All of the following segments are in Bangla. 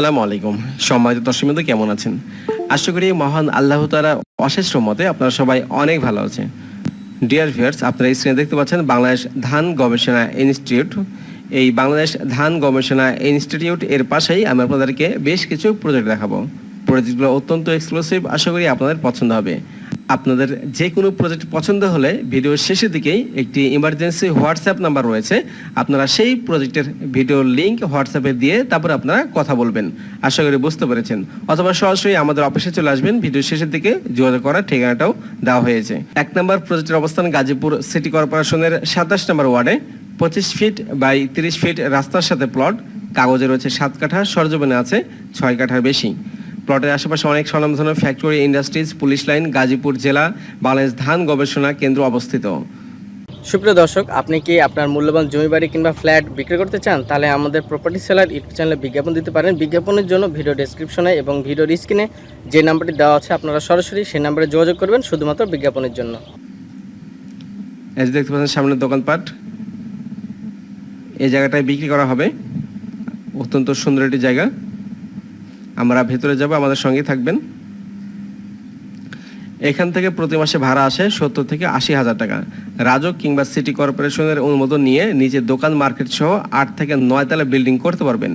আসসালামু আলাইকুম। সম্মানিত দর্শকবৃন্দ কেমন আছেন? আশা করি মহান আল্লাহ তাআলা অশেষ রহমতে আপনারা সবাই অনেক ভালো আছেন। ডিয়ার ভিউয়ার্স আপনারা স্ক্রিনে দেখতে পাচ্ছেন বাংলাদেশ ধান গবেষণা ইনস্টিটিউট। এই বাংলাদেশ ধান গবেষণা ইনস্টিটিউট এর পাশেই আমি আপনাদেরকে বেশ কিছু প্রজেক্ট দেখাবো। প্রজেক্টগুলো অত্যন্ত এক্সক্লুসিভ আশা করি আপনাদের পছন্দ হবে। আপনাদের যে কোনো প্রজেক্ট পছন্দ হলে ভিডিওর শেষের দিকেই একটি ইমার্জেন্সি হোয়াটসঅ্যাপ নাম্বার রয়েছে। আপনারা সেই প্রজেক্টের ভিডিওর লিঙ্ক হোয়াটসঅ্যাপে দিয়ে তারপর আপনারা কথা বলবেন। আশা করি বুঝতে পেরেছেন। অথবা সরাসরি আমাদের অফিসে চলে আসবেন। ভিডিওর শেষের দিকে যোগাযোগ করার ঠিকানাটাও দেওয়া হয়েছে। এক নম্বর প্রজেক্টের অবস্থান গাজীপুর সিটি কর্পোরেশনের সাতাশ নম্বর ওয়ার্ডে। পঁচিশ ফিট বাই তিরিশ ফিট রাস্তার সাথে প্লট কাগজে রয়েছে সাত কাঠা, সরজমিনে আছে ছয় কাঠার বেশি। প্লটের আশেপাশে অনেক স্বনামধন্য factory industries police line Gazipur জেলা বাংলাদেশ ধান গবেষণা কেন্দ্র অবস্থিত। সুপ্রিয় দর্শক আপনি কি আপনার মূল্যবান জমি বাড়ি কিংবা ফ্ল্যাট বিক্রি করতে চান? তাহলে আমাদের প্রপার্টি সেলার ইউটিউব চ্যানেলে বিজ্ঞাপন দিতে পারেন। বিজ্ঞাপনের জন্য ভিডিও ডেসক্রিপশনে এবং ভিডিওর স্ক্রিনে যে নাম্বারটি দেওয়া আছে আপনারা সরাসরি সেই নাম্বারে যোগাযোগ করবেন শুধুমাত্র বিজ্ঞাপনের জন্য। এই দেখতে পাচ্ছেন সামনের দোকানপাট এই জায়গাটায় বিক্রি করা হবে। অত্যন্ত সুন্দর একটি জায়গা। আমরা ভেতরে যাব, আমাদের সঙ্গে থাকবেন। এখান থেকে প্রতি মাসে ভাড়া আসে সত্তর থেকে আশি হাজার টাকা। রাজক কিংবা সিটি কর্পোরেশনের অনুমোদন নিয়ে নিজের দোকান, মার্কেট সহ আট থেকে নয় তলা বিল্ডিং করতে পারবেন।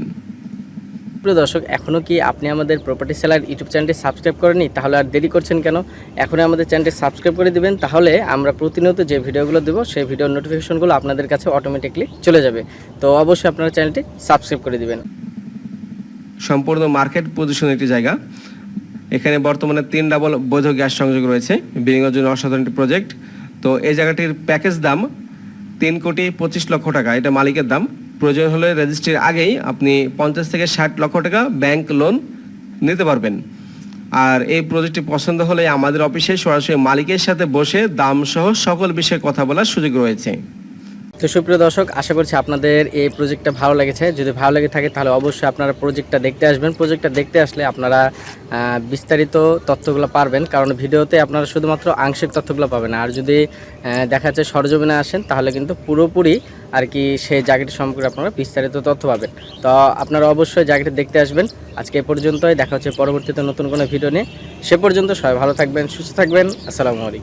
প্রিয় দর্শক এখনও কি আপনি আমাদের প্রপার্টি সেলার ইউটিউব চ্যানেলটি সাবস্ক্রাইব করেনি তাহলে আর দেরি করছেন কেন? এখনই আমাদের চ্যানেলটি সাবস্ক্রাইব করে দিবেন, তাহলে আমরা প্রতিনিয়ত যে ভিডিওগুলো দেবো, সেই ভিডিওর নোটিফিকেশনগুলো আপনাদের কাছে অটোমেটিকলি চলে যাবে। তো অবশ্যই আপনারা চ্যানেলটি সাবস্ক্রাইব করে দিবেন। সম্পূর্ণ মার্কেট পজিশন একটি জায়গা। এখানে বর্তমানে তিন ডাবল বৈধ গ্যাস সংযোগ রয়েছে। বিনিয়োগের জন্য অসাধারণ একটি প্রজেক্ট তো এই জায়গাটির প্যাকেজ দাম তিন কোটি পঁচিশ লক্ষ টাকা। এটা মালিকের দাম। প্রয়োজন হলে রেজিস্ট্রির আগেই আপনি পঞ্চাশ থেকে ষাট লক্ষ টাকা ব্যাংক লোন নিতে পারবেন। আর এই প্রজেক্টটি পছন্দ হলে আমাদের অফিসে সরাসরি মালিকের সাথে বসে দাম সহ সকল বিষয়ে কথা বলার সুযোগ রয়েছে। তো সুপ্রিয় দর্শক, আশা করছি আপনাদের এই প্রজেক্টটা ভালো লেগেছে। যদি ভালো লেগে থাকে তাহলে অবশ্যই আপনারা প্রজেক্টটা দেখতে আসবেন। প্রজেক্টটা দেখতে আসলে আপনারা বিস্তারিত তথ্যগুলো পারবেন। কারণ ভিডিওতে আপনারা শুধুমাত্র আংশিক তথ্যগুলো পাবেন। আর যদি দেখা যাচ্ছে সরজমিনে আসেন, তাহলে কিন্তু পুরোপুরি আর কি সেই জায়গাটি সম্পর্কে আপনারা বিস্তারিত তথ্য পাবেন। তো আপনারা অবশ্যই জায়গাটি দেখতে আসবেন। আজকে এ পর্যন্তই। দেখা হচ্ছে পরবর্তীতে নতুন কোনো ভিডিও নিয়ে। সে পর্যন্ত সবাই ভালো থাকবেন, সুস্থ থাকবেন। আসসালামু আলাইকুম।